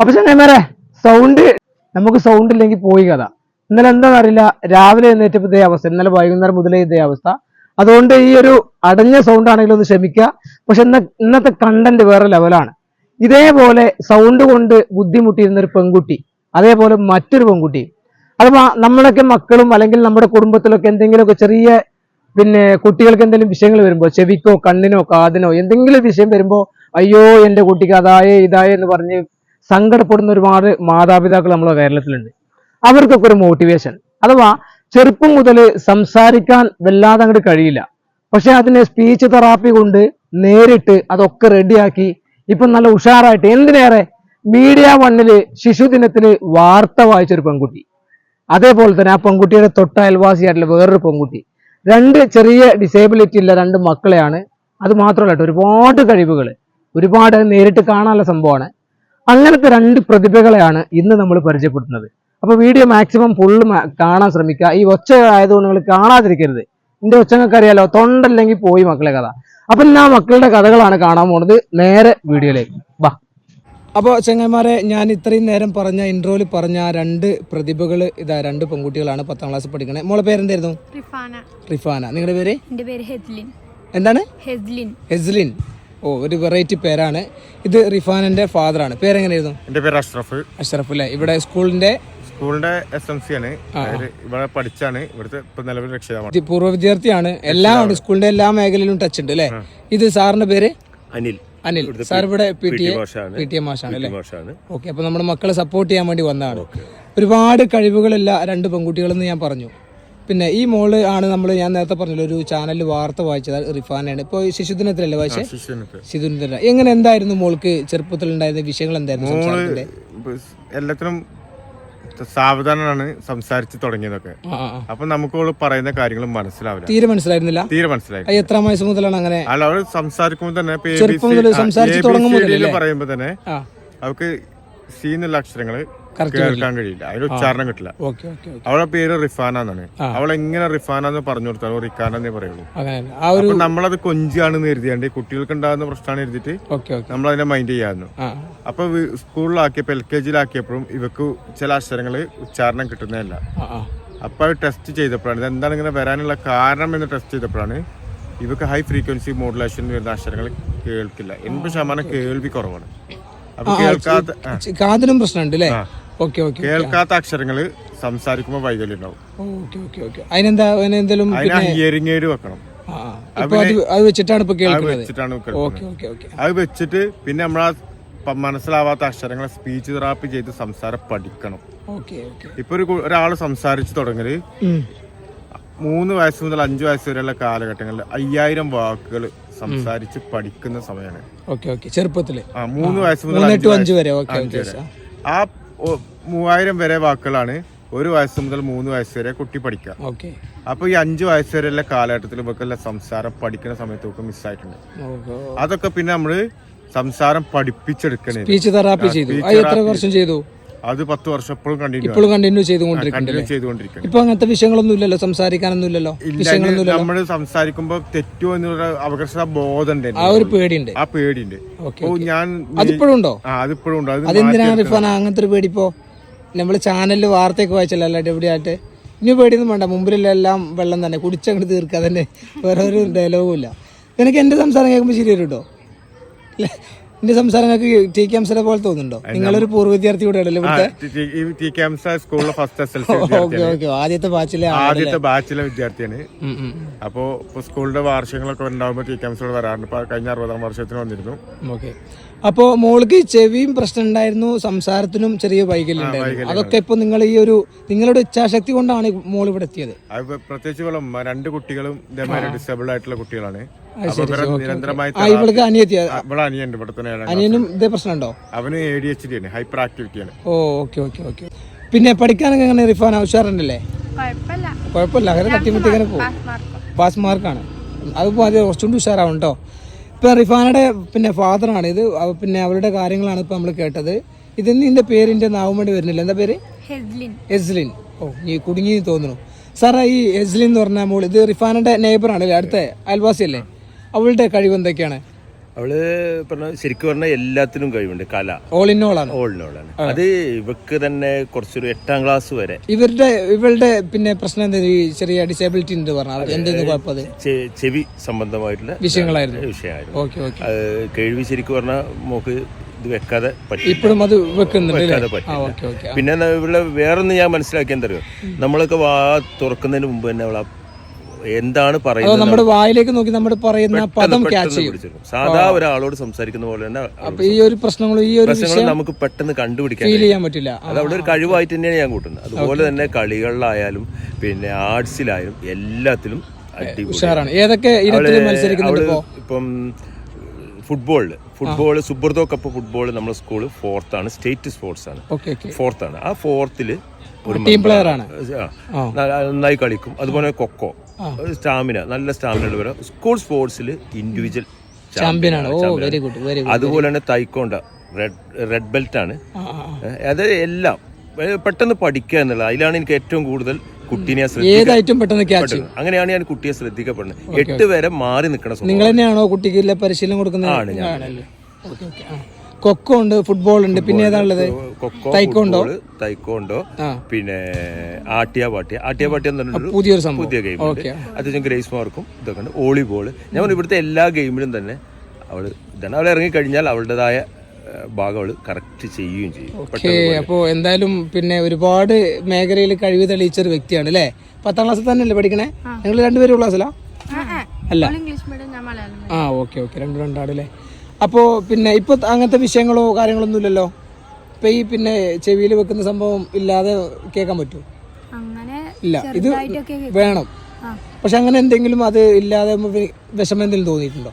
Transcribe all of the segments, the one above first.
അപ്പൊ ചെങ്ങന്മാരെ സൗണ്ട് നമുക്ക് സൗണ്ട് ഇല്ലെങ്കിൽ പോയി കഥ. ഇന്നലെ എന്താണെന്ന് അറിയില്ല രാവിലെ എഴുന്നേറ്റപ്പോൾ ഇതേ അവസ്ഥ ഇന്നലെ വൈകുന്നേരം മുതലേ ഇതേ അവസ്ഥ. അതുകൊണ്ട് ഈ ഒരു അടഞ്ഞ സൗണ്ട് ആണെങ്കിലും ഒന്ന് ക്ഷമിക്കുക. പക്ഷെ ഇന്ന ഇന്നത്തെ കണ്ടന്റ് വേറെ ലെവലാണ് ഇതേപോലെ സൗണ്ട് കൊണ്ട് ബുദ്ധിമുട്ടിയിരുന്ന ഒരു പെൺകുട്ടി അതേപോലെ മറ്റൊരു പെൺകുട്ടി. അത് നമ്മളൊക്കെ മക്കളും അല്ലെങ്കിൽ നമ്മുടെ കുടുംബത്തിലൊക്കെ എന്തെങ്കിലുമൊക്കെ ചെറിയ പിന്നെ കുട്ടികൾക്ക് എന്തെങ്കിലും വിഷയങ്ങൾ വരുമ്പോൾ ചെവിക്കോ കണ്ണിനോ കാതിനോ എന്തെങ്കിലും വിഷയം വരുമ്പോൾ അയ്യോ എന്റെ കുട്ടിക്ക് അതായേ ഇതായേ എന്ന് പറഞ്ഞ് സങ്കടപ്പെടുന്ന ഒരുപാട് മാതാപിതാക്കൾ നമ്മളെ കേരളത്തിലുണ്ട്. അവർക്കൊക്കെ ഒരു മോട്ടിവേഷൻ അഥവാ ചെറുപ്പം മുതൽ സംസാരിക്കാൻ വല്ലാതെ അങ്ങോട്ട് കഴിയില്ല. പക്ഷെ അതിനെ സ്പീച്ച് തെറാപ്പി കൊണ്ട് നേരിട്ട് അതൊക്കെ റെഡിയാക്കി ഇപ്പൊ നല്ല ഉഷാറായിട്ട് എന്തിനേറെ മീഡിയ വണ്ണിൽ ശിശുദിനത്തിൽ വാർത്ത വായിച്ചൊരു പെൺകുട്ടി. അതേപോലെ തന്നെ ആ പെൺകുട്ടിയുടെ തൊട്ട അയൽവാസിയായിട്ടുള്ള വേറൊരു പെൺകുട്ടി. രണ്ട് ചെറിയ ഡിസേബിലിറ്റി ഉള്ള രണ്ട് മക്കളെയാണ്. അത് മാത്രമല്ല ഒരുപാട് കഴിവുകൾ ഒരുപാട് നേരിട്ട് കാണാനുള്ള സംഭവമാണ്. അങ്ങനത്തെ രണ്ട് പ്രതിഭകളെയാണ് ഇന്ന് നമ്മൾ പരിചയപ്പെടുത്തുന്നത്. അപ്പൊ വീഡിയോ മാക്സിമം ഫുള്ള് കാണാൻ ശ്രമിക്കുക. ഈ ഒച്ച ആയതുകൊണ്ട് നിങ്ങൾ കാണാതിരിക്കരുത്. എന്റെ ഒച്ചങ്ങൾക്ക് അറിയാലോ തൊണ്ടല്ലെങ്കിൽ പോയി മക്കളെ കഥ. അപ്പൊ ഞാൻ മക്കളുടെ കഥകളാണ് കാണാൻ പോണത്. നേരെ വീഡിയോയിലേക്ക്. വാ അപ്പോൾ ചെങ്ങന്മാരെ ഞാൻ ഇത്രയും നേരം പറഞ്ഞ ഇൻട്രോയിൽ പറഞ്ഞ രണ്ട് പ്രതിഭകൾ ഇതാ രണ്ട് പെൺകുട്ടികളാണ് പത്താം ക്ലാസ് പഠിക്കണേ. മോളെ പേരെന്തായിരുന്നു? റിഫാന. റിഫാന. നിങ്ങളുടെ പേര്? എന്റെ പേര് ഹെസ്ലിൻ. എന്താണ്? ഹെസ്ലിൻ. ഹെസ്ലിൻ. ഓ ഒരു വെറൈറ്റി പേരാണ്. ഇത് റിഫാനന്റെ എങ്ങനെ പേരെങ്ങനെയായിരുന്നു? എന്റെ പേര് അഷ്റഫ്. അഷ്റഫ് അല്ലേ? ഇവിടെ സ്കൂളിന്റെ സ്കൂളിന്റെ എസ് എം സി ആണ്. അതായത് ഇവിടെ പഠിച്ചാണ്. ഇവിടുത്തെ ഇപ്പൊ നിലവിൽ രക്ഷിതാവാണ് വിദ്യ- പൂർവ വിദ്യാർത്ഥിയാണ് എല്ലാം ഉണ്ട് സ്കൂളിന്റെ എല്ലാ മേഖലയിലും ടച്ച് ഉണ്ട് അല്ലേ? ഇത് സാറിന്റെ പേര്? അനിൽ. അനിൽ. സാർ ഇവിടെ P T A. P T A മാഷാണ് അല്ലേ? ഓക്കെ അപ്പൊ നമ്മുടെ മക്കളെ സപ്പോർട്ട് ചെയ്യാൻ വേണ്ടി വന്നതാണ്. ഒരുപാട് കഴിവുകളുള്ള രണ്ട് പെൺകുട്ടികളെന്ന് ഞാൻ പറഞ്ഞു. പിന്നെ ഈ മോൾ ആണ് നമ്മൾ ഞാൻ നേരത്തെ പറഞ്ഞല്ലോ ഒരു ചാനലിൽ വാർത്ത വായിച്ചത് റിഫാനാണ്. ഇപ്പോൾ ശിശുദിനത്തിലല്ലേ വായിച്ചത്. ശിശുദിനത്തില. എങ്ങനെ എന്തായിരുന്നു മോൾക്ക് ചെറുപ്പത്തിൽ ഉണ്ടായിരുന്ന വിഷയങ്ങൾ എന്തായിരുന്നു ഇപ്പൊ എല്ലാത്തിനും സാവധാനമാണ് സംസാരിച്ച് തുടങ്ങിയതൊക്കെ. അപ്പൊ നമുക്ക് പറയുന്ന കാര്യങ്ങൾ മനസ്സിലാവില്ല. തീരെ മനസ്സിലായിരുന്നില്ല? തീരെ മനസ്സിലായി എത്ര വയസ്സ് മുതലാണ് അങ്ങനെ? അല്ല അവൾ സംസാരിക്കുമ്പോൾ തന്നെ ഇപ്പൊ പറയുമ്പോ തന്നെ അവർക്ക് സീനുള്ള അക്ഷരങ്ങൾ കേൾക്കാൻ കഴിയില്ല. ഉച്ചാരണം കിട്ടില്ല. അവളെ പേര് റിഫാന എന്നാണ് അവൾ എങ്ങനെ റിഫാന എന്ന് പറഞ്ഞു കൊടുത്താലും റിക്കാന എന്നേ പറയുള്ളൂ. അപ്പൊ നമ്മളത് കൊഞ്ചാണെന്ന് കരുതിയാണ്ട് കുട്ടികൾക്ക് ഉണ്ടാകുന്ന പ്രശ്നമാണ് എഴുതിയിട്ട് ഓക്കെ നമ്മൾ അതിനെ മൈൻഡ് ചെയ്യായിരുന്നു. ആ. അപ്പൊ സ്കൂളിലാക്കിയപ്പോ എൽ കെ ജിയിലാക്കിയപ്പോഴും ഇവക്ക് ചില അക്ഷരങ്ങൾ ഉച്ചാരണം കിട്ടുന്നതല്ല. അപ്പൊ അത് ടെസ്റ്റ് ചെയ്തപ്പോഴാണ് ഇത് എന്താണ് ഇങ്ങനെ വരാനുള്ള കാരണം എന്ന് ടെസ്റ്റ് ചെയ്തപ്പോഴാണ് ഇവക്ക് ഹൈ ഫ്രീക്വൻസി മോഡുലേഷൻ വരുന്ന അക്ഷരങ്ങൾ കേൾക്കില്ല. എൺപത് ശതമാനം കേൾവി കുറവാണ്. അപ്പൊ കേൾക്കാത്ത കാതിനും പ്രശ്നമുണ്ട് അല്ലേ കേൾക്കാത്ത അക്ഷരങ്ങൾ സംസാരിക്കുമ്പോൾ വൈകല്യം ഉണ്ടാവും ഓക്കെ അതിനെന്താ അതിനെന്തെങ്കിലും അതിന് ഹിയറിംഗ് എയ്ഡ് വെക്കണം. അത് വെച്ചിട്ടാണ് ഇപ്പൊ അത് കേൾക്കുന്നത്. അത് വെച്ചിട്ട് പിന്നെ നമ്മളാ മനസ്സിലാവാത്ത അക്ഷരങ്ങളെ സ്പീച്ച് തെറാപ്പി ചെയ്ത് സംസാരം പഠിക്കണം. ഇപ്പൊ ഒരു ഒരാൾ ഒരാൾ സംസാരിച്ചു തുടങ്ങൽ മൂന്ന് വയസ്സ് മുതൽ അഞ്ചു വയസ്സ് വരെയുള്ള കാലഘട്ടങ്ങളിൽ അയ്യായിരം വാക്കുകൾ സംസാരിച്ച് പഠിക്കുന്ന സമയമാണ് ചെറുപ്പത്തിൽ. ആ മൂന്ന് വയസ്സ് മുതൽ അഞ്ച് വരെ. ആ മൂവായിരം വരെ വാക്കുകളാണ്. ഒരു വയസ്സ് മുതൽ മൂന്ന് വയസ്സ് വരെ കുട്ടി പഠിക്കുക. ഓക്കെ. അപ്പൊ ഈ അഞ്ചു വയസ്സ് വരെയുള്ള കാലഘട്ടത്തിൽ ഇവക്കെല്ലാം സംസാരം പഠിക്കുന്ന സമയത്ത് ഇവർക്ക് മിസ്സായിട്ടുണ്ട്. അതൊക്കെ പിന്നെ നമ്മൾ സംസാരം പഠിപ്പിച്ചെടുക്കണേ. സ്പീച്ച് തെറാപ്പി ചെയ്തു. എത്ര വർഷം ചെയ്തു? അത് പത്ത് വർഷം എപ്പോഴും കണ്ടിന്യൂ ഇപ്പോഴും കണ്ടിന്യൂ ചെയ്തുകൊണ്ടിരിക്കുന്നുണ്ട് ചെയ്തുകൊണ്ടിരിക്കുന്നു ചെയ്തുകൊണ്ടിരിക്കണം ഇപ്പൊ അങ്ങനത്തെ വിഷയങ്ങളൊന്നും ഇല്ലല്ലോ സംസാരിക്കാനൊന്നും ഇല്ലല്ലോ വിഷയങ്ങളൊന്നും ഇല്ലല്ലോ നമ്മൾ സംസാരിക്കുമ്പോ തെറ്റോ എന്നുള്ള അവകാശ ബോധം ആ ഒരു പേടിയുണ്ട്. ആ പേടിയുണ്ട്. ഓ ഞാൻ അതിപ്പോഴും ഉണ്ടോ? ആ അതിപ്പോഴും ഉണ്ടോ. അത് അതെന്തിനാണ് റിഫാന അങ്ങനത്തെ ഒരു പേടി ഇപ്പോ? നമ്മൾ ചാനലിൽ വാർത്തയൊക്കെ വായിച്ചല്ലോ അല്ല എവിടെയായിട്ട്? ഇനി പേടിയൊന്നും വേണ്ട മുമ്പിലെല്ലാം വെള്ളം തന്നെ കുടിച്ചങ്ങോട്ട് തീർക്കുക തന്നെ വേറെ ഒരു ഡയലോഗും ഇല്ല. എനിക്ക് എന്റെ സംസാരം കേൾക്കുമ്പോൾ ശരി വരും കേട്ടോ എന്റെ സംസാരം ടി കെ എംസിനെ പോലെ തോന്നുന്നുണ്ടോ? നിങ്ങളൊരു പൂർവ വിദ്യാർത്ഥി കൂടെ സ്കൂളിലെ ഫസ്റ്റ് ആദ്യത്തെ ബാച്ചിലെ ആദ്യത്തെ ബാച്ചിലെ വിദ്യാർത്ഥിയാണ്. അപ്പോ സ്കൂളിന്റെ വാർഷികങ്ങളൊക്കെ ഉണ്ടാകുമ്പോൾ ടി കെ എംസിലൂടെ വരാറുണ്ട്. കഴിഞ്ഞ അറുപതാം വർഷത്തിന് വന്നിരുന്നു. ഓക്കെ അപ്പോ മോൾക്ക് ചെവിയും പ്രശ്നം ഉണ്ടായിരുന്നു സംസാരത്തിനും ചെറിയ വൈകല്യം ഉണ്ടായിരുന്നു അതൊക്കെ ഇപ്പൊ നിങ്ങൾ ഈ ഒരു നിങ്ങളുടെ ഇച്ഛാശക്തി കൊണ്ടാണ് മോൾ ഇവിടെ എത്തിയത്? പ്രത്യേകിച്ച് രണ്ട് കുട്ടികളും ഇതേമാതിരി ഡിസേബിൾ ആയിട്ടുള്ള കുട്ടികളാണ്. അനിയനും ഇതേ പ്രശ്നമുണ്ടോ? അവന് എ ഡി എച്ച് ഡി ആണ് ഹൈപ്പർ ആക്ടിവിറ്റി ആണ് ഓ ഓക്കെ ഓക്കെ ഓക്കെ. പിന്നെ പഠിക്കാനൊക്കെ എങ്ങനെ റിഫാൻ ഉഷാറുണ്ടല്ലേ? കുഴപ്പമില്ല. അങ്ങനെ തട്ടിമുട്ടി ഇങ്ങനെ പോകും. Pass mark. പാസ് മാർക്കാണ്. അത് അത് കുറച്ചുകൊണ്ട് ഉഷാറാവും കേട്ടോ ഇപ്പം റിഫാനയുടെ പിന്നെ ഫാദറാണ്. ഇത് പിന്നെ അവരുടെ കാര്യങ്ങളാണ് ഇപ്പം നമ്മൾ കേട്ടത്. ഇതിന് ഇതിന്റെ പേരിന്റെ നാവും വേണ്ടി വരുന്നില്ല. എന്താ പേര്? എസ്ലിൻ ഓ നീ കുടുങ്ങി തോന്നുന്നു. സാറേ ഈ എസ്ലിൻ എന്ന് പറഞ്ഞ മോൾ ഇത് റിഫാനയുടെ നെയ്ബറാണ് അല്ലേ? അടുത്ത അയൽവാസിയല്ലേ? അവളുടെ കഴിവ് എന്തൊക്കെയാണ്? അവൾ പറഞ്ഞ ശരിക്കും പറഞ്ഞാൽ എല്ലാത്തിനും കഴിവുണ്ട്. കല. ഓൾ ഇൻ ഓൾ ആണ്. ഓൾ ഇൻ ഓൾ ആണ്. അത് ഇവക്ക് തന്നെ കുറച്ചൊരു എട്ടാം ക്ലാസ് വരെ. ഇവരുടെ ഇവളുടെ പിന്നെ പ്രശ്നം എന്താ ചെറിയ ഡിസബിലിറ്റി ഉണ്ട് പറഞ്ഞാൽ ചെവി സംബന്ധമായിട്ടുള്ള വിഷയങ്ങളായിരുന്നു. വിഷയമായിരുന്നു. ഓക്കെ കേൾവി ശരിക്കും പറഞ്ഞാൽ മോക്ക് ഇത് വെക്കാതെ പറ്റി ഇപ്പോഴും അത് വെക്കുന്നുണ്ട് പിന്നെ ഇവിടെ വേറൊന്ന് ഞാൻ മനസ്സിലാക്കി എന്തറിയോ നമ്മളൊക്കെ വാ തുറക്കുന്നതിന് മുമ്പ് തന്നെ അവളെ എന്താണ് പറയുന്നത് നമ്മുടെ വായിലേക്ക് നോക്കി നമ്മൾ പറയുന്ന പദം ക്യാച്ച് ചെയ്യും. സാധാ ഒരാളോട് സംസാരിക്കുന്ന പോലെ തന്നെ അപ്പൊ ഈ ഒരു പ്രശ്നങ്ങളും ഈ ഒരു പ്രശ്നങ്ങൾ നമുക്ക് പെട്ടെന്ന് കണ്ടുപിടിക്കാൻ ഫീൽ. ചെയ്യാൻ പറ്റില്ല. അതവിടെ അത് അവിടെ ഒരു കഴിവായിട്ട് തന്നെയാണ് ഞാൻ കൂട്ടുന്നത്. അതുപോലെ തന്നെ കളികളിലായാലും പിന്നെ ആർട്സിലായാലും എല്ലാത്തിലും ഉഷാറാണ്. ഏതൊക്കെ ഇനത്തിൽ മത്സരിക്കുന്നുണ്ട് ഇപ്പോ? ഫുട്ബോളിൽ ഫുട്ബോൾ സുബ്രതോ കപ്പ് ഫുട്ബോൾ നമ്മുടെ സ്കൂൾ ഫോർത്ത് ആണ്. സ്റ്റേറ്റ് സ്പോർട്സ് ആണ്. ഫോർത്ത് ആണ്. ആ ഫോർത്തിൽ ഒരു ടീം പ്ലെയർ ആണ്. നന്നായി കളിക്കും. അതുപോലെ കൊക്കോ. സ്റ്റാമിന നല്ല സ്റ്റാമിന ഉള്ളവരെ സ്കൂൾ സ്പോർട്സിൽ ഇൻഡിവിജ്വൽ ചാമ്പ്യൻ ആണ്. Oh very good very good അതുപോലെ തന്നെ തൈക്കോണ്ട റെഡ് റെഡ് ബെൽറ്റ് ആണ്. അത് എല്ലാം. പെട്ടെന്ന് പഠിക്കുക എന്നുള്ളത്. അതിലാണ് എനിക്ക് ഏറ്റവും കൂടുതൽ കുട്ടീനെ ശ്രദ്ധിക്കുക ഏത് പെട്ടെന്ന് ക്യാച്ച് അങ്ങനെയാണ് ഞാൻ കുട്ടിയെ ശ്രദ്ധിക്കപ്പെടുന്നത്. എട്ട് വരെ മാറി നിൽക്കണം നിങ്ങൾ തന്നെയാണോ കുട്ടിക്ക് പരിശീലനം കൊടുക്കുന്നത്? ആണ് ഞാൻ. കൊക്കോ ഉണ്ട് ഫുട്ബോൾ ഉണ്ട്. പിന്നെ ഏതാണുള്ളത്? തൈക്കോണ്ടോ? തൈക്കോണ്ടോ പിന്നെ ആട്ടിയ പാട്ടിയ. ആട്ടിയ പാട്ടിയ പുതിയൊരു സംഭവം. പുതിയ ഗെയിം അത്യാവശ്യം ഗ്രേസ് മാർക്കും ഇതൊക്കെ ഉണ്ട്. വോളിബോൾ ഞാൻ ഇവിടുത്തെ എല്ലാ ഗെയിമിലും തന്നെ അവൾ ഇതാണ്. അവൾ ഇറങ്ങി കഴിഞ്ഞാൽ അവളുടേതായ ഭാഗം കറക്റ്റ് ചെയ്യുകയും ചെയ്യും. ഓക്കെ അപ്പോ എന്തായാലും പിന്നെ ഒരുപാട് മേഖലയിൽ കഴിവ് തെളിയിച്ച ഒരു വ്യക്തിയാണ് അല്ലേ? പത്താം ക്ലാസ്സിൽ തന്നെയല്ലേ പഠിക്കണേ? നിങ്ങൾ രണ്ടുപേരും ക്ലാസ്സിലാ അല്ല. ഇംഗ്ലീഷ് മീഡിയം മലയാളം ആ ഓക്കെ ഓക്കെ രണ്ടു രണ്ടാടല്ലേ അപ്പോൾ പിന്നെ ഇപ്പൊ അങ്ങനത്തെ വിഷയങ്ങളോ കാര്യങ്ങളൊന്നും ഇല്ലല്ലോ? ഇപ്പൊ ഈ പിന്നെ ചെവിയിൽ വെക്കുന്ന സംഭവം ഇല്ലാതെ കേൾക്കാൻ പറ്റുമോ? ഇല്ല. ഇത് വേണം. പക്ഷെ അങ്ങനെ എന്തെങ്കിലും അത് ഇല്ലാതെ വിഷമം എന്തെങ്കിലും തോന്നിയിട്ടുണ്ടോ?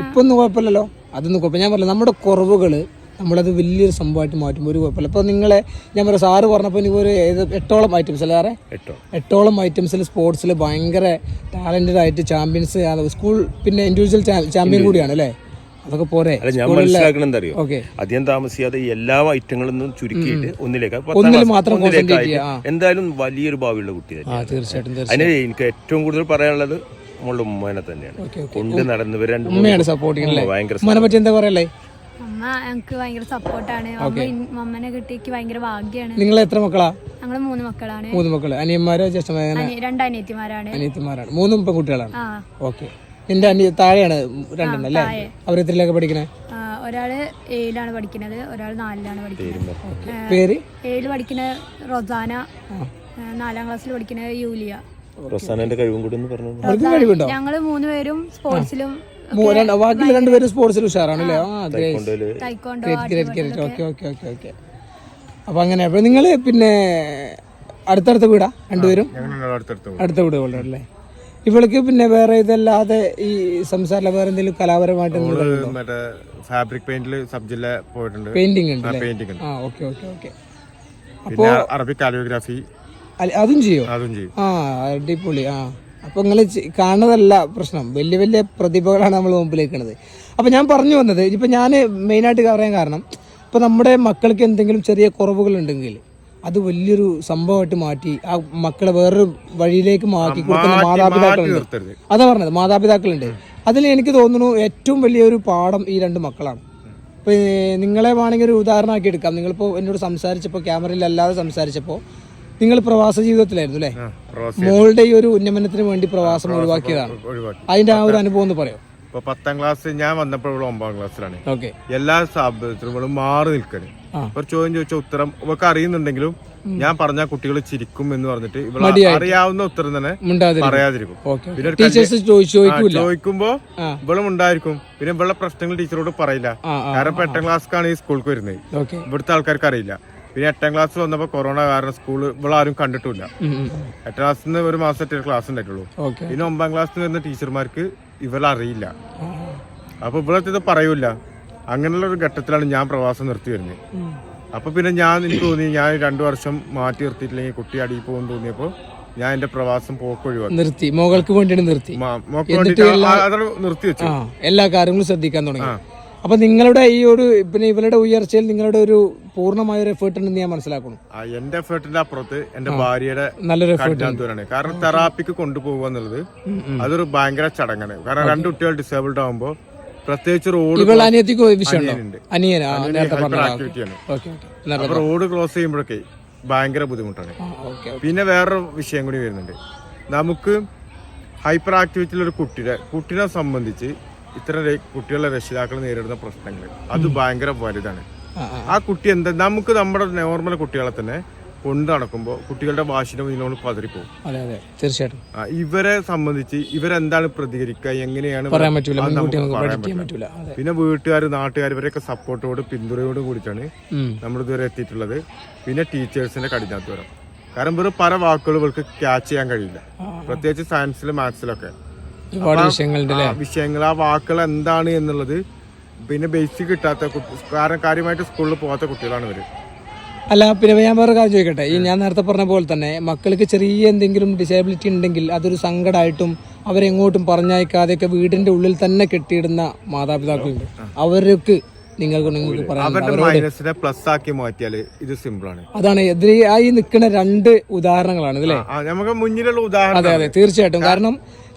ഇപ്പൊന്നും കുഴപ്പമില്ലല്ലോ. അതൊന്നും കുഴപ്പം ഞാൻ പറഞ്ഞു നമ്മുടെ കുറവുകൾ നമ്മളത് വലിയൊരു സംഭവമായിട്ട് മാറ്റും. ഒരു കുഴപ്പമില്ല. അപ്പോൾ നിങ്ങളെ ഞാൻ പറയാം സാറ് പറഞ്ഞപ്പോൾ എനിക്ക് ഒരു ഏത് എട്ടോളം ഐറ്റംസ് അല്ലേ സാറേ എട്ടോ എട്ടോളം ഐറ്റംസിൽ സ്പോർട്സിൽ ഭയങ്കര ടാലന്റഡ് ആയിട്ട് ചാമ്പ്യൻസ് സ്കൂൾ പിന്നെ ഇൻഡിവിജ്വൽ ചാമ്പ്യൻ കൂടിയാണ് അല്ലേ? അതൊക്കെ പോരെ. ഞാൻ മനസ്സിലാക്കണം എന്താ അറിയോ? അധികം താമസിയാതെ എല്ലാ ഐറ്റങ്ങളും ചുരുക്കിയിട്ട് ഒന്നിലേക്ക്. എന്തായാലും വലിയൊരു ഭാവിയുള്ള കുട്ടി തീർച്ചയായിട്ടും അതിന് എനിക്ക് ഏറ്റവും കൂടുതൽ പറയാനുള്ളത് നമ്മളുടെ ഉമ്മേനെ തന്നെയാണ്. കൊണ്ട് ഉമ്മ ഭയങ്കര എന്താ പറയല്ലേ? അമ്മ ഞങ്ങക്ക് ഭയങ്കര സപ്പോർട്ടാണ് മമ്മനെ കിട്ടിക്ക് ഭയങ്കര ഭാഗ്യാണ്. നിങ്ങൾ എത്ര മക്കളാ? ഞങ്ങൾ മൂന്ന് മക്കളാണ്. മൂന്ന് മക്കൾ. അനിയന്മാരോ ജ്യേഷ്ഠമാരോ അനി- രണ്ട് അനിയത്തിമാരാണ്. അനിയത്തിമാരാണ്. മൂന്നും പെൺകുട്ടികളാണ്? ഓക്കെ നിന്റെ അനിയ താഴെയാണ് രണ്ടെണ്ണം അല്ലേ. അവർ എത്രയിലൊക്കെ പഠിക്കണേ? ഒരാൾ ഏഴിലാണ് പഠിക്കുന്നത് ഒരാൾ നാലിലാണ് പഠിക്കുന്നത് പേര്? ഏഴിൽ പഠിക്കുന്ന റൊസാന. നാലാം ക്ലാസ്സിൽ പഠിക്കുന്ന യൂലിയ. റൊസാനന്റെ കഴിവും കൂടി ഞങ്ങൾ മൂന്ന് പേരും സ്പോർട്സിലും മൂ- രണ്ട് ബാക്കിയുള്ള രണ്ടുപേരും സ്പോർട്സിൽ ഉഷാറാണ് അല്ലേ ആ great okay okay okay okay. അപ്പൊ അങ്ങനെ അപ്പൊ നിങ്ങൾ പിന്നെ അടുത്തടുത്ത വീടാ രണ്ടുപേരും? അടുത്ത വീടുകളുടെ അല്ലേ? ഇവൾക്ക് പിന്നെ വേറെ ഇതല്ലാതെ ഈ സംസാരം വേറെ എന്തെങ്കിലും കലാപരമായിട്ട് മറ്റേ ഫാബ്രിക് പെയിന്റിൽ സബ് ജില്ല പോയിട്ടുണ്ട്. പെയിന്റിംഗ് ഉണ്ട് പെയിന്റിംഗ് ഉണ്ട്. ആ ഓക്കെ ഓക്കെ ഓക്കെ. അപ്പോൾ അറബിക് കാലിയോഗ്രാഫി. അതും ചെയ്യും? അതും ചെയ്യും. ആ അടിപൊളി ആ. അപ്പൊ നിങ്ങൾ കാണുന്നതല്ല പ്രശ്നം. വലിയ വലിയ പ്രതിഭകളാണ് നമ്മൾ മുമ്പിലേക്കുന്നത് അപ്പോൾ ഞാൻ പറഞ്ഞു വന്നത് ഇപ്പൊ ഞാൻ മെയിനായിട്ട് പറയാൻ കാരണം ഇപ്പൊ നമ്മുടെ മക്കൾക്ക് എന്തെങ്കിലും ചെറിയ കുറവുകൾ ഉണ്ടെങ്കിൽ അത് വലിയൊരു സംഭവമായിട്ട് മാറ്റി ആ മക്കളെ വേറൊരു വഴിയിലേക്ക് മാറ്റി കൊടുക്കുന്ന മാതാപിതാക്കളുണ്ട്. അതാ പറഞ്ഞത് മാതാപിതാക്കളുണ്ട്. അതിൽ എനിക്ക് തോന്നുന്നു ഏറ്റവും വലിയൊരു പാഠം ഈ രണ്ട് മക്കളാണ്. ഇപ്പൊ നിങ്ങളെ വേണമെങ്കിൽ ഒരു ഉദാഹരണമാക്കി എടുക്കാം. നിങ്ങളിപ്പോൾ എന്നോട് സംസാരിച്ചപ്പോൾ ക്യാമറയിൽ അല്ലാതെ സംസാരിച്ചപ്പോൾ നിങ്ങൾ പ്രവാസ ജീവിതത്തിലായിരുന്നു അല്ലേ? മോളുടെ ഈ ഒരു ഉന്നമനത്തിന് വേണ്ടി പ്രവാസം ഒഴിവാക്കിയതാണ്. ഒഴിവാക്കി. അതിന്റെ ആ ഒരു അനുഭവം ഒന്ന് പറയോ? ഇപ്പൊ പത്താം ക്ലാസ് ഞാൻ വന്നപ്പോൾ ഇവിടെ ഒമ്പതാം ക്ലാസ്സിലാണ് എല്ലാ സാഹചര്യങ്ങളും മാറി നിൽക്കണ്. ആ. ഒരു ചോദ്യം ചോദിച്ച ഉത്തരം ഇവർക്ക് അറിയുന്നുണ്ടെങ്കിലും ഞാൻ പറഞ്ഞ കുട്ടികൾ ചിരിക്കും എന്ന് പറഞ്ഞിട്ട് ഇവിടെ അറിയാവുന്ന ഉത്തരം തന്നെ പറയാതിരിക്കും. പിന്നെ ചോദിക്കുമ്പോ. ഇവളും ഉണ്ടായിരിക്കും പിന്നെ ഇവളുടെ പ്രശ്നങ്ങൾ ടീച്ചറോട് പറയില്ല. കാരണം എട്ടാം ക്ലാസ്ക്കാണ് ഈ സ്കൂൾക്ക് വരുന്നത്. ഇവിടുത്തെ ആൾക്കാർക്ക് അറിയില്ല. പിന്നെ എട്ടാം ക്ലാസ് വന്നപ്പോ കൊറോണ കാരണം സ്കൂൾ ഇവളാരും കണ്ടിട്ടില്ല എട്ടാം ക്ലാസ്സിൽ നിന്ന് ഒരു മാസം മാസത്തെ ക്ലാസ് ഉണ്ടായിട്ടുള്ളൂ. പിന്നെ ഒമ്പതാം ക്ലാസ്സിൽ വരുന്ന ടീച്ചർമാർക്ക് ഇവളറിയില്ല. അപ്പൊ ഇവളത്തെ ഇത് പറയൂല അങ്ങനെയുള്ള ഒരു ഘട്ടത്തിലാണ് ഞാൻ പ്രവാസം നിർത്തി വരുന്നത് അപ്പൊ പിന്നെ ഞാൻ എനിക്ക് തോന്നി ഞാൻ രണ്ടു വർഷം മാറ്റി നിർത്തിയിട്ടില്ലെങ്കിൽ കുട്ടി അടിയിൽ പോകുമെന്ന് തോന്നിയപ്പോ ഞാൻ എന്റെ പ്രവാസം പോക്കൊഴിവാക്കി നിർത്തി. മോകൾക്ക് വേണ്ടി നിർത്തി. നിർത്തി വെച്ചു. എല്ലാ കാര്യങ്ങളും ശ്രദ്ധിക്കാൻ തുടങ്ങി. അപ്പൊ നിങ്ങളുടെ ഈ ഒരു പിന്നെ ഇവരുടെ ഉയർച്ചയിൽ നിങ്ങളുടെ ഒരു പൂർണമായ ഒരു എഫേർട്ട് ഉണ്ടെന്ന് ഞാൻ മനസ്സിലാക്കുന്നു. ആ, എന്റെ എഫേർട്ടിന്റെ അപ്പുറത്ത് എന്റെ ഭാര്യയുടെ നല്ലൊരു എഫേർട്ട് കഠിനാധ്വാനാണ് കാരണം തെറാപ്പിക്ക് കൊണ്ടുപോകുക എന്നുള്ളത് അതൊരു ഭയങ്കര ചടങ്ങാണ്. കാരണം രണ്ട് കുട്ടികൾ ഡിസേബിൾഡ് ആകുമ്പോൾ പ്രത്യേകിച്ച് റോഡ് അനിയത്തിക്ക് വിഷയമുണ്ടോ അനിയനുണ്ട്. അനിയൻ ആ, നേരത്തെ പറഞ്ഞ ആക്ടിവിറ്റിയാണ് ഓക്കെ അപ്പൊ റോഡ് ക്രോസ് ചെയ്യുമ്പോഴൊക്കെ ഭയങ്കര ബുദ്ധിമുട്ടാണ്. ഓക്കെ പിന്നെ വേറൊരു വിഷയം കൂടി വരുന്നുണ്ട്. നമുക്ക് ഹൈപ്പർ ആക്ടിവിറ്റിയിലൊരു കുട്ടിയുടെ കുട്ടിനെ സംബന്ധിച്ച് ഇത്തരം രെ- കുട്ടികളുടെ രക്ഷിതാക്കൾ നേരിടുന്ന പ്രശ്നങ്ങൾ അത് ഭയങ്കര വലുതാണ്. ആ കുട്ടി എന്താ നമുക്ക് നമ്മുടെ നോർമൽ കുട്ടികളെ തന്നെ കൊണ്ട് നടക്കുമ്പോൾ കുട്ടികളുടെ ഭാഷയുടെ മുന്നിൽ പതറിപ്പോകും അതെ അതെ. തീർച്ചയായിട്ടും. ഇവരെ സംബന്ധിച്ച് ഇവരെന്താണ് പ്രതികരിക്കുക എങ്ങനെയാണ് പറയാൻ പറ്റൂല. പിന്നെ വീട്ടുകാർ നാട്ടുകാർ ഇവരൊക്കെ സപ്പോർട്ടോട് പിന്തുണയോട് കൂടിയിട്ടാണ് നമ്മൾ ഇതുവരെ എത്തിയിട്ടുള്ളത്. പിന്നെ ടീച്ചേഴ്സിന്റെ കഠിനാധ്വാനം. കാരണം വെറും പല വാക്കുകൾ ഇവർക്ക് ക്യാച്ച് ചെയ്യാൻ കഴിയില്ല. പ്രത്യേകിച്ച് സയൻസിലും മാത്സിലൊക്കെ ഒരുപാട് വിഷയങ്ങളുണ്ട് വിഷയങ്ങൾ ആ വാക്കുകൾ എന്താണ് എന്നുള്ളത് പിന്നെ ബേസിക് കിട്ടാത്ത കുട്ടി- കാരണം കാര്യമായിട്ട് സ്കൂളിൽ പോകാത്ത കുട്ടികളാണ് ഇവർ. അല്ല പിന്നെ ഞാൻ വേറെ കാര്യം ചോദിക്കട്ടെ. ഈ ഞാൻ നേരത്തെ പറഞ്ഞ പോലെ തന്നെ മക്കൾക്ക് ചെറിയ എന്തെങ്കിലും ഡിസേബിലിറ്റി ഉണ്ടെങ്കിൽ അതൊരു സങ്കടമായിട്ടും അവരെങ്ങോട്ടും പറഞ്ഞയക്കാതെയൊക്കെ വീടിന്റെ ഉള്ളിൽ തന്നെ കെട്ടിയിടുന്ന മാതാപിതാക്കളുണ്ട്. അവർക്ക് നിങ്ങൾക്ക് നിങ്ങൾക്ക് മൈനസിനെ പ്ലസ് ആക്കി മാറ്റിയാൽ ഇത് സിമ്പിൾ ആണ്. അതാണ് ആയി നിൽക്കുന്ന രണ്ട് ഉദാഹരണങ്ങളാണ് അല്ലേ? നമുക്ക് മുന്നിലുള്ള അതെ ഉദാഹരണം അതെ തീർച്ചയായിട്ടും. കാരണം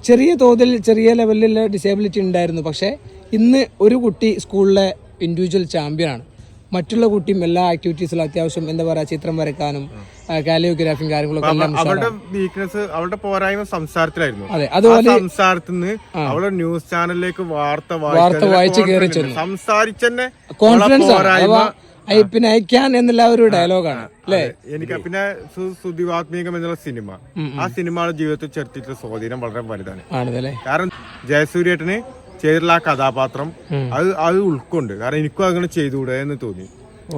ചെറിയ തോതിൽ ചെറിയ ലെവലിൽ ഡിസേബിലിറ്റി ഉണ്ടായിരുന്നു. പക്ഷേ ഇന്ന് ഒരു കുട്ടി സ്കൂളിലെ ഇൻഡിവിജ്വൽ ചാമ്പ്യനാണ് മറ്റുള്ള കുട്ടിയും എല്ലാ ആക്ടിവിറ്റീസിലും അത്യാവശ്യം എന്താ പറയാ ചിത്രം വരക്കാനും കാലിയോഗ്രാഫിയും കാര്യങ്ങളൊക്കെ എല്ലാം അവളുടെ വീക്ക്നെസ് അവളുടെ പോരായ്മ സംസാരത്തിലായിരുന്നു. അതെ അതുപോലെ സംസാരത്തിൽ നിന്ന് അവൾ ന്യൂസ് ചാനലിലേക്ക് വാർത്ത വാർത്ത വായിച്ച് കേറി ചെന്നു. സംസാരിച്ചെന്നെ കോൺഫിഡൻസ് പോരായ്മ പിന്നെ അയക്കാൻ എന്നുള്ള ഒരു ഡയലോഗാണ് അല്ലേ? എനിക്ക് പിന്നെ സുദിവാത്മീകം എന്നുള്ള സിനിമ ആ സിനിമയുടെ ജീവിതത്തിൽ ചെലുത്തിയിട്ടുള്ള സ്വാധീനം വളരെ വലുതാണ്. ആണല്ലേ കാരണം ജയസൂര്യേട്ടന് ചെയ്തിട്ടുള്ള ആ കഥാപാത്രം അത് അത് ഉൾക്കൊണ്ട് കാരണം എനിക്കും അങ്ങനെ ചെയ്തുകൂടെ എന്ന് തോന്നി.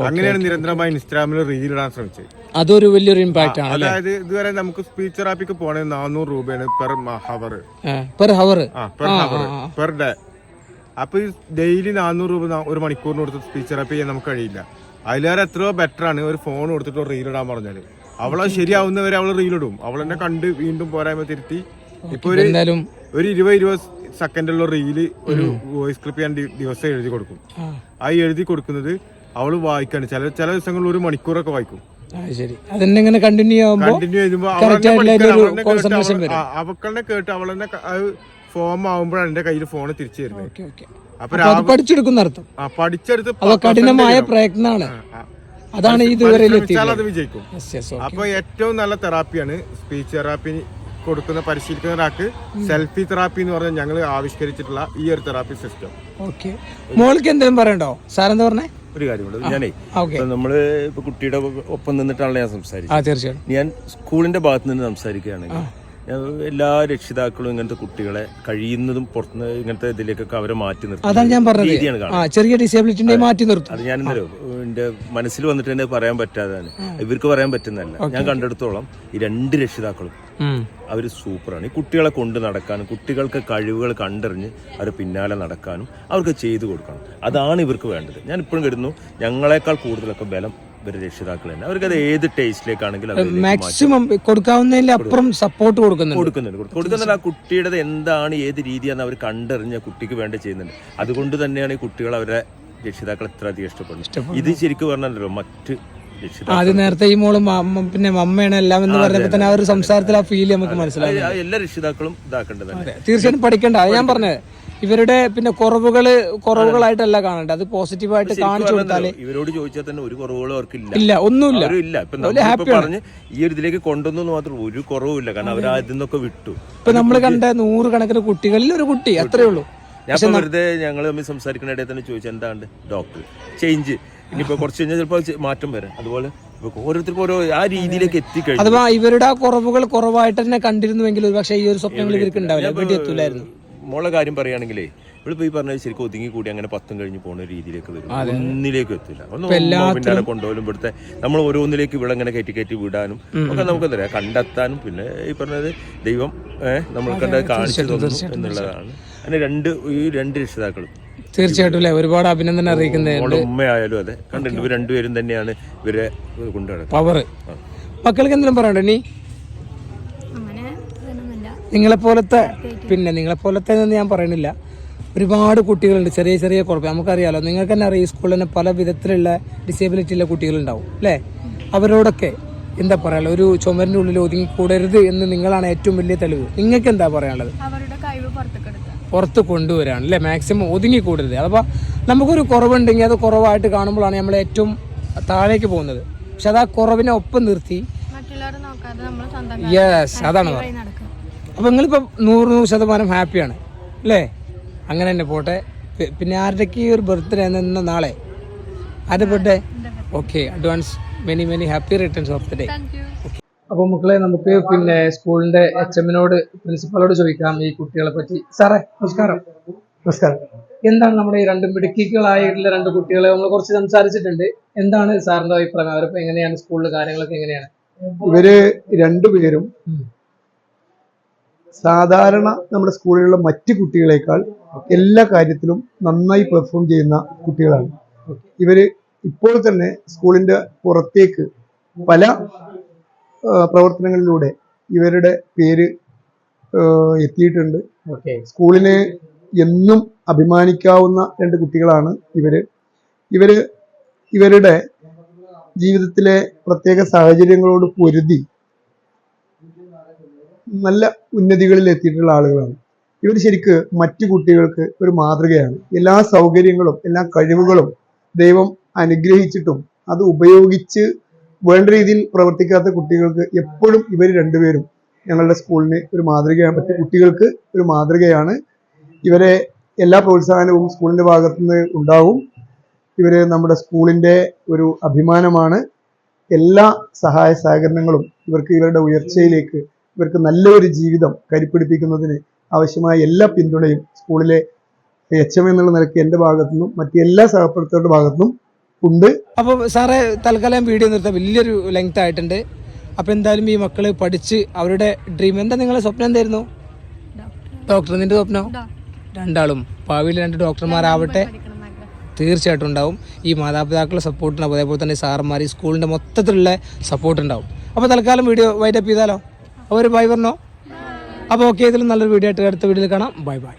അങ്ങനെയാണ് നിരന്തരമായി ഇൻസ്റ്റാഗ്രാമിൽ റീൽ ഇടാൻ ശ്രമിച്ചത്. അതൊരു വലിയൊരു ഇമ്പാക്റ്റ് ആണ് അതായത് ഇതുവരെ നമുക്ക് സ്പീച്ച് തെറാപ്പിക്ക് പോണേ നാനൂറ് രൂപയാണ് പെർ ഹവർ പെർ ഹവർ ആ പെർ ഹവർ പെർ ഡേ അപ്പൊ ഡെയിലി നാനൂറ് രൂപ ഒരു മണിക്കൂറിന് കൊടുത്ത് സ്പീച്ച് തെറാപ്പി ചെയ്യാൻ നമുക്ക് കഴിയില്ല. അതിലേറെ എത്രയോ ബെറ്റർ ആണ് ഒരു ഫോൺ കൊടുത്തിട്ട് റീൽ ഇടാൻ പറഞ്ഞാൽ. അവളെ ശരിയാവുന്നവരെ അവൾ റീൽ ഇടും. അവൾ എന്നെ കണ്ട് വീണ്ടും പോരായ്മ തിരുത്തി. ഇപ്പൊ ഒരു ഒരു ഇരുപത് ഇരുപത് സെക്കൻഡുള്ള റീൽ ഒരു വോയിസ് ക്ലിപ്പ് ഞാൻ ദിവസം എഴുതി കൊടുക്കും. ആ, എഴുതി കൊടുക്കുന്നത് അവൾ വായിക്കാണ്. ചില ചില ദിവസങ്ങളിൽ ഒരു മണിക്കൂറൊക്കെ വായിക്കും. ശരി. അതെന്നെ കണ്ടിന്യൂ ആവുമ്പോ കണ്ടിന്യൂ ചെയ്യുമ്പോ correct ആയിട്ടുള്ള ഒരു concentration അവക്കളെ കേട്ട് അവളെന്നെ ഫോം ആവുമ്പോഴാണ് എന്റെ കയ്യിൽ ഫോൺ തിരിച്ചു തരുന്നത് ഓക്കെ ഓക്കെ. അപ്പൊ പഠിച്ചെടുക്കുന്ന അർത്ഥം. ആ പഠിച്ചെടുത്ത് കഠിനമായ പ്രയത്നമാണ്. അതാണ് ഈ അത് വിജയിക്കും. യെസ് യെസ് അപ്പൊ ഏറ്റവും നല്ല തെറാപ്പിയാണ് സ്പീച്ച് തെറാപ്പി കൊടുക്കുന്ന പരിശീലിക്കുന്ന ഒരാൾക്ക് സെൽഫി തെറാപ്പി എന്ന് പറഞ്ഞാൽ ഞങ്ങൾ ആവിഷ്കരിച്ചിട്ടുള്ള ഈ ഒരു തെറാപ്പി സിസ്റ്റം ഓക്കെ മോൾക്ക് എന്തെങ്കിലും പറയണ്ടോ? സാറെന്താ പറഞ്ഞേ? ഒരു കാര്യമുണ്ട് ഞാനേ ഇപ്പൊ നമ്മൾ ഇപ്പൊ കുട്ടിയുടെ ഒപ്പം നിന്നിട്ടാണല്ലോ ഞാൻ സംസാരിച്ചത്. ഞാൻ സ്കൂളിന്റെ ഭാഗത്ത് നിന്ന് സംസാരിക്കുകയാണെങ്കിൽ എല്ലാ രക്ഷിതാക്കളും ഇങ്ങനത്തെ കുട്ടികളെ കഴിയുന്നതും പുറത്തുനിന്ന് ഇങ്ങനത്തെ ഇതിലേക്കൊക്കെ അവരെ മാറ്റി അതാണ് ഞാൻ പറഞ്ഞത്. ചെറിയ ഡിസേബിലിറ്റി മാറ്റി നിർത്തും. അത് ഞാൻ എന്റെ മനസ്സിൽ വന്നിട്ട് തന്നെ പറയാൻ പറ്റാതാണ് ഇവർക്ക് പറയാൻ പറ്റുന്നതല്ല. ഞാൻ കണ്ടെടുത്തോളം ഈ രണ്ട് രക്ഷിതാക്കളും അവർ അവർ സൂപ്പറാണ്. ഈ കുട്ടികളെ കൊണ്ട് നടക്കാനും കുട്ടികൾക്ക് കഴിവുകൾ കണ്ടറിഞ്ഞ് അവർ പിന്നാലെ നടക്കാനും അവർക്ക് ചെയ്തു കൊടുക്കണം. അതാണ് ഇവർക്ക് വേണ്ടത്. ഞാൻ ഇപ്പോഴും കരുതുന്നു ഞങ്ങളെക്കാൾ കൂടുതലൊക്കെ ബലം ഇവരുടെ രക്ഷിതാക്കൾ തന്നെ. അവർക്ക് അത് ഏത് ടേസ്റ്റിലേക്കാണെങ്കിലും മാക്സിമം കൊടുക്കാവുന്നതിൽ അപ്പുറം സപ്പോർട്ട് കൊടുക്കുന്നുണ്ട്. കൊടുക്കുന്നുണ്ട് കൊടുക്കുന്നുണ്ട് ആ കുട്ടിയുടെ എന്താണ് ഏത് രീതിയാണ് അവർ കണ്ടറിഞ്ഞ കുട്ടിക്ക് വേണ്ട ചെയ്യുന്നുണ്ട്. അതുകൊണ്ട് തന്നെയാണ് ഈ കുട്ടികൾ അവരെ രക്ഷിതാക്കൾ എത്ര അധികം ഇഷ്ടപ്പെടുന്നത്. ഇത് ശരിക്കും പറഞ്ഞല്ലോ മറ്റ് അത് നേരത്തെ ഈ മോൾ പിന്നെ മമ്മയാണ് എല്ലാം എന്ന് പറഞ്ഞപ്പോ തന്നെ ആ ഒരു സംസാരത്തിൽ ആ ഫീൽ നമുക്ക് മനസ്സിലായി എല്ലാ രക്ഷിതാക്കളും ഇതാക്കേണ്ടതാണ് അതെ തീർച്ചയായിട്ടും പഠിക്കണ്ട. അത് ഞാൻ പറഞ്ഞത്. ഇവരുടെ പിന്നെ കുറവുകൾ കുറവുകളായിട്ടല്ല കാണേണ്ടത്. അത് പോസിറ്റീവായിട്ട് കാണിച്ചു കൊടുത്താൽ ഇവരോട് ചോദിച്ചാൽ തന്നെ ഒരു കുറവുകളും അവർക്കില്ല. ഇല്ല ഒന്നുമില്ല. ഇല്ല. പറഞ്ഞ് ഈ ഒരു ഇതിലേക്ക് കൊണ്ടുവന്നു മാത്രം ഒരു കുറവുമില്ല കാരണം അവർ അതിൽ നിന്നൊക്കെ വിട്ടു. ഇപ്പൊ നമ്മൾ കണ്ട നൂറുകണക്കിന് കുട്ടികളിൽ ഒരു കുട്ടി അത്രേ ഉള്ളൂ. ഞാൻ വെറുതെ ഞങ്ങൾ തമ്മിൽ സംസാരിക്കുന്ന ഇടയിൽ തന്നെ ചോദിച്ചാൽ എന്താണ് ഡോക്ടർ ചേഞ്ച് ഇനിയിപ്പോ കുറച്ച് കഴിഞ്ഞാൽ ചിലപ്പോൾ മാറ്റം വരാം. അതുപോലെ ഓരോരുത്തർക്കും ഓരോ ആ രീതിയിലേക്ക് എത്തിക്കഴിഞ്ഞു. അഥവാ ഇവരുടെ ആ കുറവുകൾ കുറവായിട്ട് തന്നെ കണ്ടിരുന്നുവെങ്കിൽ ഒരു പക്ഷേ ഈ ഒരു സ്വപ്നങ്ങൾ ഇവർക്ക് ഉണ്ടാവില്ല. വേണ്ടി എത്തൂലായിരുന്നു മോളെ കാര്യം പറയുകയാണെങ്കിലേ ഇവളിപ്പോ ഈ പറഞ്ഞ ശരിക്കും ഒതുങ്ങി കൂടി അങ്ങനെ പത്തും കഴിഞ്ഞ് പോകുന്ന രീതിയിലേക്ക് വരും. ഒന്നിലേക്ക് എത്തില്ല. ഒന്ന് പിന്നാലെ കൊണ്ടുപോലും ഇവിടുത്തെ നമ്മൾ ഓരോന്നിലേക്ക് ഇവിടെ ഇങ്ങനെ കയറ്റി കയറ്റി വിടാനും ഒക്കെ നമുക്ക് എന്താ പറയാ കണ്ടെത്താനും പിന്നെ ഈ പറഞ്ഞത് ദൈവം ഏഹ് നമ്മൾ കണ്ട കാണിച്ചു തന്നു എന്നുള്ളതാണ്. അങ്ങനെ രണ്ട് ഈ രണ്ട് രക്ഷിതാക്കളും തീർച്ചയായിട്ടും അല്ലെ? ഒരുപാട് അഭിനന്ദനം അറിയിക്കുന്നത് നമ്മുടെ ഉമ്മയായാലും അതെ. കണ്ടിട്ടുണ്ട്. ഇവർ രണ്ടുപേരും തന്നെയാണ് ഇവരെ കൊണ്ടുപോകുന്നത് പവർ മക്കൾക്ക് എന്തെങ്കിലും പറയണ്ടോ നീ അങ്ങനെ ഇതൊന്നുമില്ല നിങ്ങളെ പോലത്തെ പിന്നെ നിങ്ങളെ പോലത്തെ എന്ന് ഞാൻ പറയണില്ല ഒരുപാട് കുട്ടികളുണ്ട് ചെറിയ ചെറിയ കുഴപ്പം. നമുക്കറിയാലോ നിങ്ങൾക്ക് തന്നെ അറിയാം ഈ സ്കൂളിൽ തന്നെ പല വിധത്തിലുള്ള ഡിസേബിലിറ്റി ഉള്ള കുട്ടികളുണ്ടാവും അല്ലേ? അവരോടൊക്കെ എന്താ പറയാനുള്ളത് ഒരു ചുമരിന്റെ ഉള്ളിൽ ഒതുങ്ങി കൂടരുത് എന്ന് നിങ്ങളാണ് ഏറ്റവും വലിയ തെളിവ്. നിങ്ങൾക്ക് എന്താ പറയാനുള്ളത് പുറത്ത് കൊണ്ടുവരാണ് അല്ലേ? മാക്സിമം ഒതുങ്ങി കൂടരുത് അപ്പോൾ നമുക്കൊരു കുറവുണ്ടെങ്കിൽ അത് കുറവായിട്ട് കാണുമ്പോഴാണ് നമ്മൾ ഏറ്റവും താഴേക്ക് പോകുന്നത്. പക്ഷെ അത് ആ കുറവിനെ ഒപ്പം നിർത്തി യെസ് അതാണ് അപ്പോൾ നിങ്ങളിപ്പോൾ നൂറ് നൂറ് ശതമാനം ഹാപ്പിയാണ് അല്ലേ? അങ്ങനെ തന്നെ പോട്ടെ. പിന്നെ ആരുടെയൊക്കെ ഒരു ബർത്ത്ഡേ എന്ന നാളെ? ആരുടെ birthday? Okay advance many many happy returns of the day അപ്പോൾ മക്കളെ നമുക്ക് പിന്നെ സ്കൂളിന്റെ എച്ച് എമ്മിനോട് പ്രിൻസിപ്പളോട് ചോദിക്കാം ഈ കുട്ടികളെ പറ്റി. സാറേ നമസ്കാരം. നമസ്കാരം. എന്താണ് നമ്മുടെ ഈ രണ്ട് മിടുക്കികളായിട്ടുള്ള രണ്ട് കുട്ടികളെ നമ്മൾ കുറച്ച് സംസാരിച്ചിട്ടുണ്ട്. എന്താണ് സാറിന്റെ അഭിപ്രായം? അവരിപ്പോ എങ്ങനെയാണ് സ്കൂളിലെ കാര്യങ്ങളൊക്കെ എങ്ങനെയാണ്? ഇവർ രണ്ടുപേരും. സാധാരണ നമ്മുടെ സ്കൂളിലുള്ള മറ്റ് കുട്ടികളെക്കാൾ എല്ലാ കാര്യത്തിലും നന്നായി പെർഫോം ചെയ്യുന്ന കുട്ടികളാണ്. ഇവർ ഇപ്പോൾ തന്നെ സ്കൂളിന്റെ പുറത്തേക്ക് പല പ്രവർത്തനങ്ങളിലൂടെ ഇവരുടെ പേര് എത്തിയിട്ടുണ്ട്. സ്കൂളിനെ എന്നും അഭിമാനിക്കാവുന്ന രണ്ട് കുട്ടികളാണ് ഇവർ. ഇവർ ഇവരുടെ ജീവിതത്തിലെ പ്രത്യേക സാഹചര്യങ്ങളോട് പൊരുതി നല്ല ഉന്നതികളിൽ എത്തിയിട്ടുള്ള ആളുകളാണ്. ഇവർ ശരിക്ക് മറ്റു കുട്ടികൾക്ക് ഒരു മാതൃകയാണ്. എല്ലാ സൗകര്യങ്ങളും എല്ലാ കഴിവുകളും ദൈവം അനുഗ്രഹിച്ചിട്ടും അത് ഉപയോഗിച്ച് വേണ്ട രീതിയിൽ പ്രവർത്തിക്കാത്ത കുട്ടികൾക്ക് എപ്പോഴും ഇവർ രണ്ടുപേരും ഞങ്ങളുടെ സ്കൂളിന് ഒരു മാതൃകയാണ്. മറ്റു കുട്ടികൾക്ക് ഒരു മാതൃകയാണ്. ഇവരെ എല്ലാ പ്രോത്സാഹനവും സ്കൂളിന്റെ ഭാഗത്തുനിന്ന് ഉണ്ടാവും. ഇവർ നമ്മുടെ സ്കൂളിന്റെ ഒരു അഭിമാനമാണ്. എല്ലാ സഹായ സഹകരണങ്ങളും ഇവർക്ക് ഇവരുടെ ഉയർച്ചയിലേക്ക് ഇവർക്ക് നല്ലൊരു ജീവിതം കരിപ്പിടിപ്പിക്കുന്നതിന് ആവശ്യമായ എല്ലാ പിന്തുണയും സ്കൂളിലെ എച്ച് എം എന്നുള്ള നിലയ്ക്ക് എന്റെ ഭാഗത്തുനിന്നും മറ്റ് എല്ലാ സഹപ്രവർത്തകരുടെ ഭാഗത്തു നിന്നും ഉണ്ട്. അപ്പോൾ സാറേ തൽക്കാലം വീഡിയോ നിർത്താൻ വലിയൊരു ലെങ്ത് ആയിട്ടുണ്ട്. അപ്പോൾ എന്തായാലും ഈ മക്കൾ പഠിച്ച് അവരുടെ ഡ്രീം എന്താ? നിങ്ങളെ സ്വപ്നം എന്തായിരുന്നു? ഡോക്ടർ നിന്റെ സ്വപ്നം? രണ്ടാളും. ഭാവിയിൽ രണ്ട് ഡോക്ടർമാരാവട്ടെ തീർച്ചയായിട്ടും ഉണ്ടാവും. ഈ മാതാപിതാക്കളുടെ സപ്പോർട്ടുണ്ടാവും അതേപോലെ തന്നെ സാറന്മാർ ഈ സ്കൂളിന്റെ മൊത്തത്തിലുള്ള സപ്പോർട്ട് ഉണ്ടാവും. അപ്പോൾ തൽക്കാലം വീഡിയോ വൈൻഡപ്പ് ചെയ്താലോ? അപ്പോൾ ഒരു ബൈ പറഞ്ഞോ? അപ്പോൾ ഓക്കെ ഇതിലും നല്ലൊരു വീഡിയോ ആയിട്ട് അടുത്ത വീഡിയോയിൽ കാണാം. Bye bye